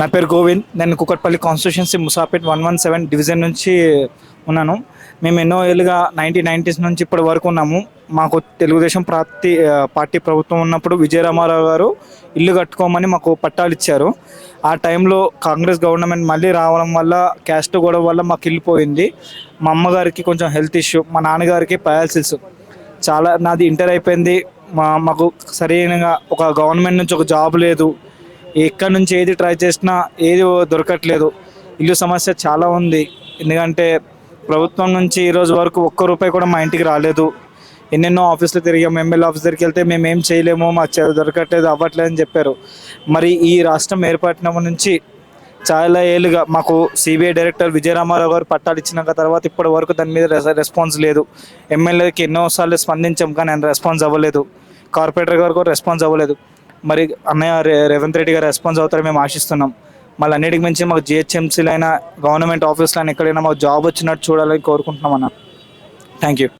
నా పేరు గోవింద్. నేను Kukatpally constituency Moosapet one one seven division నుంచి ఉన్నాను. మేము ఎన్నో ఏళ్ళుగా నైన్టీన్ నైంటీస్ నుంచి ఇప్పటి వరకు ఉన్నాము. మాకు తెలుగుదేశం పార్టీ పార్టీ ప్రభుత్వం ఉన్నప్పుడు విజయరామారావు గారు ఇల్లు కట్టుకోమని మాకు పట్టాలు ఇచ్చారు. ఆ టైంలో కాంగ్రెస్ గవర్నమెంట్ మళ్ళీ రావడం వల్ల క్యాస్ట్ గొడవ వల్ల మాకు ఇల్లు పోయింది. మా అమ్మగారికి కొంచెం హెల్త్ ఇష్యూ మా నాన్నగారికి పయాల్సిస్ చాలా నాది ఇంటర్ అయిపోయింది. మా మాకు సరైనగా ఒక గవర్నమెంట్ నుంచి ఒక జాబ్ లేదు. ఎక్కడి నుంచి ఏది ట్రై చేసినా ఏది దొరకట్లేదు. ఇల్లు సమస్య చాలా ఉంది. ఎందుకంటే ప్రభుత్వం నుంచి ఈరోజు వరకు ఒక్క రూపాయి కూడా మా ఇంటికి రాలేదు. ఎన్నెన్నో ఆఫీసులు తిరిగాము ఎమ్మెల్యే ఆఫీస్ దగ్గరికి వెళ్తే మేము ఏం చేయలేము. మాకు దొరకట్లేదు అవ్వట్లేదు అని చెప్పారు. మరి ఈ రాష్ట్రం ఏర్పడినప్పటి నుంచి చాలా ఏళ్ళుగా మాకు సిబిఐ డైరెక్టర్ విజయరామారావు గారు పట్టాలు ఇచ్చినాక తర్వాత ఇప్పటి వరకు దాని మీద రెస్- రెస్పాన్స్ లేదు. ఎమ్మెల్యేకి ఎన్నోసార్లు స్పందించాం కానీ ఆయన రెస్పాన్స్ అవ్వలేదు. కార్పొరేటర్ గారు కూడా రెస్పాన్స్ అవ్వలేదు. మరి అన్నయ్య రేవంత్ రెడ్డి గారు రెస్పాన్స్ అవుతారని మేము ఆశిస్తున్నాం. మళ్ళీ అన్నిటికి మించి మాకు జిహెచ్ఎంసీలైనా అయినా గవర్నమెంట్ ఆఫీస్లో అయినా ఎక్కడైనా మాకు జాబ్ వచ్చినట్టు చూడాలని కోరుకుంటున్నాం అన్న. Thank you.